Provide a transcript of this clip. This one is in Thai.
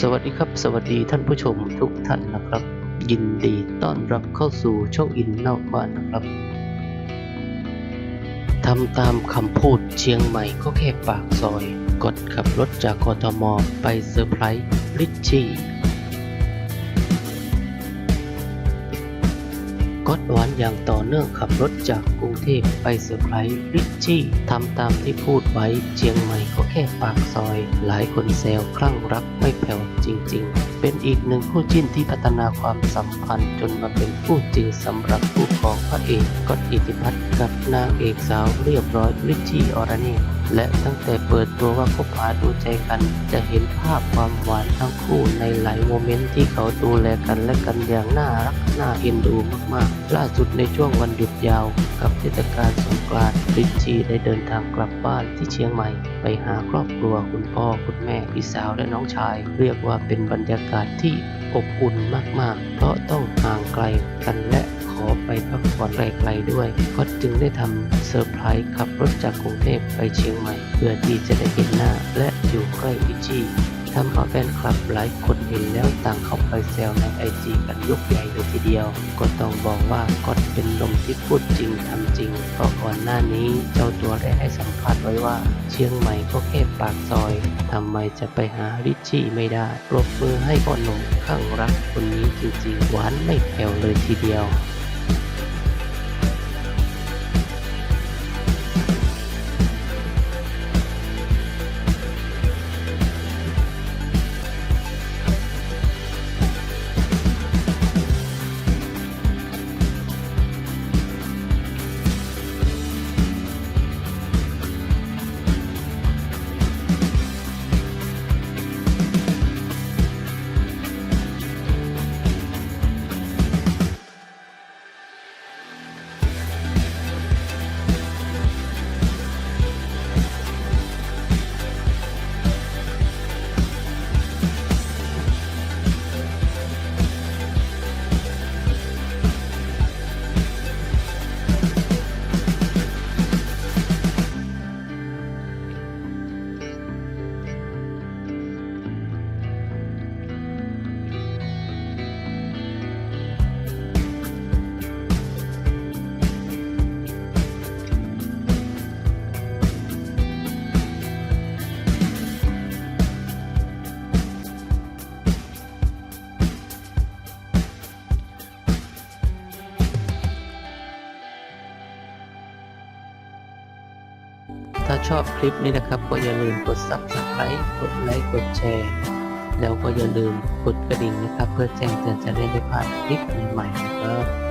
สวัสดีครับ สวัสดีท่านผู้ชมทุกท่านนะครับ ยินดีต้อนรับเข้าสู่โช่ออินนอกบ้านนะครับทำตามคำพูดเชียงใหม่ก็แค่ปากซอย กดขับรถจากกทม ไปเซอร์ไพรส์ริชชี่ ก็หวานอย่างต่อเนื่องขับรถจากกรุงเทพไปเซอร์ไพรส์ริชชี่ทำตามที่พูดไว้เชียงใหม่ก็แค่ปากซอย หลายคนแซวคลั่งรักไม่แผ่วจริง ๆ เป็นอีกหนึ่งคู่จิ้นที่พัฒนาความสัมพันธ์จนมาเป็นคู่จริงสำหรับคู่ ของพระเอกก๊อตอิทธิพัฒน์กับนางเอกสาวเรียบร้อยริชชี่อรเนตและตั้งแต่เปิดตัวว่าคบหาดูใจกัน จะเห็นภาพความหวานทั้งคู่ในหลายโมเมนต์ที่เขาดูแลกันและกันอย่างน่ารักน่าเอ็นดูมากๆ ล่าสุดในช่วงวันหยุดยาว กับเทศกาลสงกรานต์ริชชี่ได้เดินทางกลับบ้านที่เชียงใหม่ ไปหาครอบครัวคุณพ่อคุณแม่พี่สาวและน้องชาย เรียกว่าเป็นบรรยากาศที่อบอุ่นมากๆ เพราะต้อง ด้วยก็จึงได้ทำเซอร์ไพรส์ขับรถจากกรุงเทพไปเชียงใหม่ เพื่อที่จะได้เห็นหน้าและอยู่ใกล้พิชี่ทำเอาแฟนคลับหลายคนเห็นแล้วต่างเข้าไปแซวในไอจีกันยกใหญ่เลยทีเดียว ก็ต้องบอกว่าก็เป็นลมที่พูดจริงทำจริง เพราะก่อนหน้านี้เจ้าตัวได้ให้สัมภาษณ์ไว้ว่า เชียงใหม่ก็แค่ปากซอยทำไมจะไปหาริชชี่ไม่ได้ปรบมือให้พ่อหนุ่มข้างรักคนนี้จริงๆ หวานไม่แผ่วเลยทีเดียว ถ้าชอบคลิปนี้นะครับ ก็อย่าลืมกด subscribe กดไลค์กดแชร์ แล้วก็อย่าลืมกดกระดิ่งนะครับ เพื่อแจ้งเตือนจะได้ไม่พลาดคลิปใหม่ๆนะครับ